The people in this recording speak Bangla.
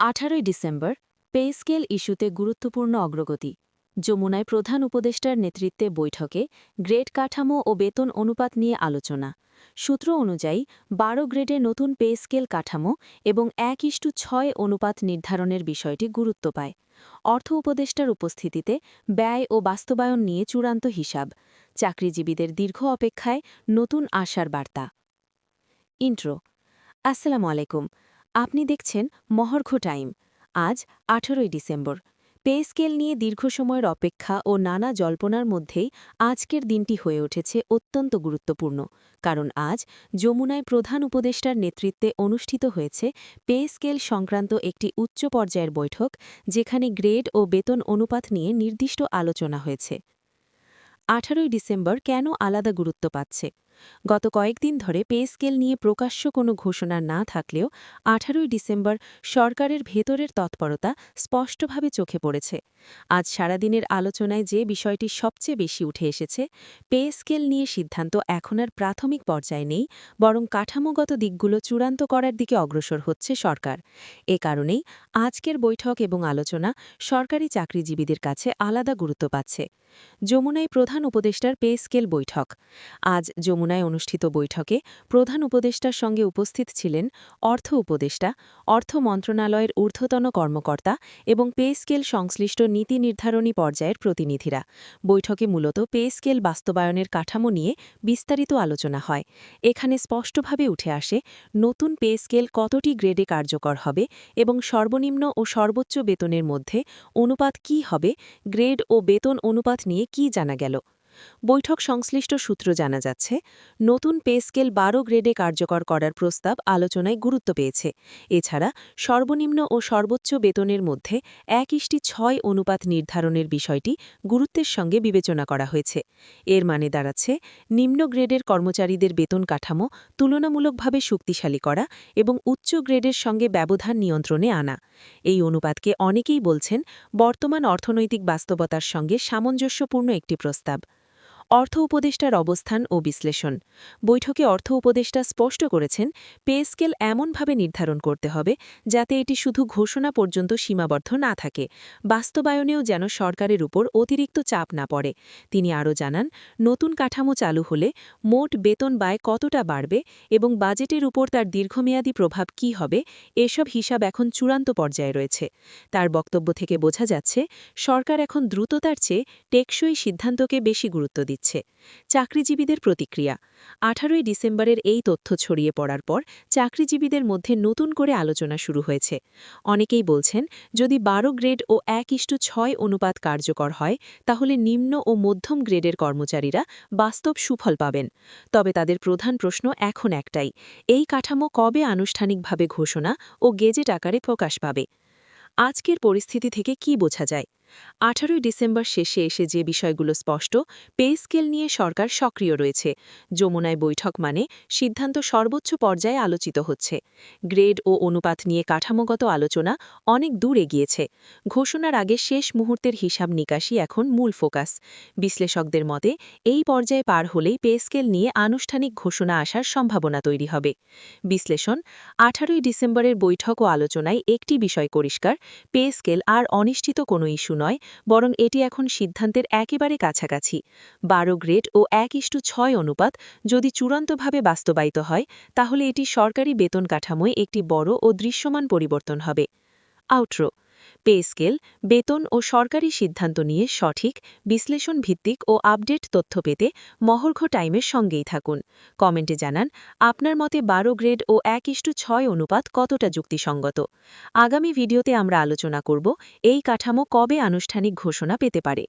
আঠারোই ডিসেম্বর পে স্কেল ইস্যুতে গুরুত্বপূর্ণ অগ্রগতি। যমুনায় প্রধান উপদেষ্টার নেতৃত্বে বৈঠকে গ্রেড কাঠামো ও বেতন অনুপাত নিয়ে আলোচনা। সূত্র অনুযায়ী, বারো গ্রেডে নতুন পে স্কেল কাঠামো এবং এক ইস্টু ছয় অনুপাত নির্ধারণের বিষয়টি গুরুত্ব পায়। অর্থ উপদেষ্টার উপস্থিতিতে ব্যয় ও বাস্তবায়ন নিয়ে চূড়ান্ত হিসাব। চাকরিজীবীদের দীর্ঘ অপেক্ষায় নতুন আশার বার্তা। ইন্ট্রো। আসসালামু আলাইকুম। আপনি দেখছেন মহর্ঘ টাইম। আজ আঠেরোই ডিসেম্বর। পে স্কেল নিয়ে দীর্ঘ সময়ের অপেক্ষা ও নানা জল্পনার মধ্যেই আজকের দিনটি হয়ে উঠেছে অত্যন্ত গুরুত্বপূর্ণ। কারণ আজ যমুনায় প্রধান উপদেষ্টার নেতৃত্বে অনুষ্ঠিত হয়েছে পে স্কেল সংক্রান্ত একটি উচ্চ পর্যায়ের বৈঠক, যেখানে গ্রেড ও বেতন অনুপাত নিয়ে নির্দিষ্ট আলোচনা হয়েছে। আঠারোই ডিসেম্বর কেন আলাদা গুরুত্ব পাচ্ছে? গত কয়েকদিন ধরে পে স্কেল নিয়ে প্রকাশ্য কোনো ঘোষণা না থাকলেও আঠারোই ডিসেম্বর সরকারের ভেতরের তৎপরতা স্পষ্টভাবে চোখে পড়েছে। আজ সারাদিনের আলোচনায় যে বিষয়টি সবচেয়ে বেশি উঠে এসেছে, পে স্কেল নিয়ে সিদ্ধান্ত এখন আর প্রাথমিক পর্যায়ে নেই, বরং কাঠামোগত দিকগুলো চূড়ান্ত করার দিকে অগ্রসর হচ্ছে সরকার। এ কারণেই আজকের বৈঠক এবং আলোচনা সরকারি চাকরিজীবীদের কাছে আলাদা গুরুত্ব পাচ্ছে। যমুনায় প্রধান উপদেষ্টার পে স্কেল বৈঠক। আজ যমুনায় অনুষ্ঠিত বৈঠকে প্রধান উপদেষ্টার সঙ্গে উপস্থিত ছিলেন অর্থ উপদেষ্টা, অর্থ মন্ত্রণালয়ের ঊর্ধ্বতন কর্মকর্তা এবং পে স্কেল সংশ্লিষ্ট নীতি নির্ধারণী পর্যায়ের প্রতিনিধিরা। বৈঠকে মূলত পে স্কেল বাস্তবায়নের কাঠামো নিয়ে বিস্তারিত আলোচনা হয়। এখানে স্পষ্টভাবে উঠে আসে নতুন পে স্কেল কতটি গ্রেডে কার্যকর হবে এবং সর্বনিম্ন ও সর্বোচ্চ বেতনের মধ্যে অনুপাত কি হবে, গ্রেড ও বেতন অনুপাত নিয়ে কি জানা গেল। বৈঠক সংশ্লিষ্ট সূত্র জানা যাচ্ছে, নতুন পে স্কেল বারো গ্রেডে কার্যকর করার প্রস্তাব আলোচনায় গুরুত্ব পেয়েছে। এছাড়া, সর্বনিম্ন ও সর্বোচ্চ বেতনের মধ্যে এক ইষ্টি ছয় অনুপাত নির্ধারণের বিষয়টি গুরুত্বের সঙ্গে বিবেচনা করা হয়েছে। এর মানে দাঁড়াচ্ছে, নিম্ন গ্রেডের কর্মচারীদের বেতন কাঠামো তুলনামূলকভাবে শক্তিশালী করা এবং উচ্চ গ্রেডের সঙ্গে ব্যবধান নিয়ন্ত্রণে আনা। এই অনুপাতকে অনেকেই বলছেন, বর্তমান অর্থনৈতিক বাস্তবতার সঙ্গে সামঞ্জস্যপূর্ণ একটি প্রস্তাব। অর্থ উপদেষ্টার অবস্থান ও বিশ্লেষণ। বৈঠকে অর্থ উপদেষ্টা স্পষ্ট করেছেন, পে স্কেল এমনভাবে নির্ধারণ করতে হবে যাতে এটি শুধু ঘোষণা পর্যন্ত সীমাবদ্ধ না থাকে, বাস্তবায়নেও যেন সরকারের উপর অতিরিক্ত চাপ না পড়ে। তিনি আরও জানান, নতুন কাঠামো চালু হলে মোট বেতন ব্যয় কতটা বাড়বে এবং বাজেটের উপর তার দীর্ঘমেয়াদী প্রভাব কি হবে, এসব হিসাব এখন চূড়ান্ত পর্যায়ে রয়েছে। তার বক্তব্য থেকে বোঝা যাচ্ছে, সরকার এখন দ্রুততার চেয়ে টেকসই সিদ্ধান্তকে বেশি গুরুত্ব দিচ্ছে। দিচ্ছে। চাকরিজীবীদের প্রতিক্রিয়া। আঠারোই ডিসেম্বরের এই তথ্য ছড়িয়ে পড়ার পর চাকরিজীবীদের মধ্যে নতুন করে আলোচনা শুরু হয়েছে। অনেকেই বলছেন, যদি বারো গ্রেড ও এক ইস্টু ছয় অনুপাত কার্যকর হয়, তাহলে নিম্ন ও মধ্যম গ্রেডের কর্মচারীরা বাস্তব সুফল পাবেন। তবে তাদের প্রধান প্রশ্ন এখন একটাই, এই কাঠামো কবে আনুষ্ঠানিকভাবে ঘোষণা ও গেজেট আকারে প্রকাশ পাবে? আজকের পরিস্থিতি থেকে কি বোঝা যায়? আঠারোই ডিসেম্বর শেষে এসে যে বিষয়গুলো স্পষ্ট, পে স্কেল নিয়ে সরকার সক্রিয় রয়েছে। যমুনায় বৈঠক মানে সিদ্ধান্ত সর্বোচ্চ পর্যায়ে আলোচিত হচ্ছে। গ্রেড ও অনুপাত নিয়ে কাঠামোগত আলোচনা অনেক দূর এগিয়েছে। ঘোষণার আগে শেষ মুহূর্তের হিসাব নিকাশি এখন মূল ফোকাস। বিশ্লেষকদের মতে, এই পর্যায়ে পার হলেই পে স্কেল নিয়ে আনুষ্ঠানিক ঘোষণা আসার সম্ভাবনা তৈরি হবে। বিশ্লেষণ, আঠারোই ডিসেম্বরের বৈঠক ও আলোচনায় একটি বিষয় পরিষ্কার, পে স্কেল আর অনিশ্চিত কোনো ইস্যু নয়, বরং এটি এখন সিদ্ধান্তের একেবারে কাছাকাছি। বারো গ্রেড ও এক ইষ্টু ছয় অনুপাত যদি চূড়ান্তভাবে বাস্তবায়িত হয়, তাহলে এটি সরকারি বেতন কাঠামোয় একটি বড় ও দৃশ্যমান পরিবর্তন হবে। আউট্রো পে স্কেল, বেতন ও সরকারি সিদ্ধান্ত নিয়ে সঠিক বিশ্লেষণ ভিত্তিক ও আপডেট তথ্য পেতে মহর্ঘ টাইমের সঙ্গেই থাকুন। কমেন্টে জানান, আপনার মতে বারো গ্রেড ও এক ইস্টু ছয় অনুপাত কতটা যুক্তিসঙ্গত? আগামী ভিডিওতে আমরা আলোচনা করব, এই কাঠামো কবে আনুষ্ঠানিক ঘোষণা পেতে পারে?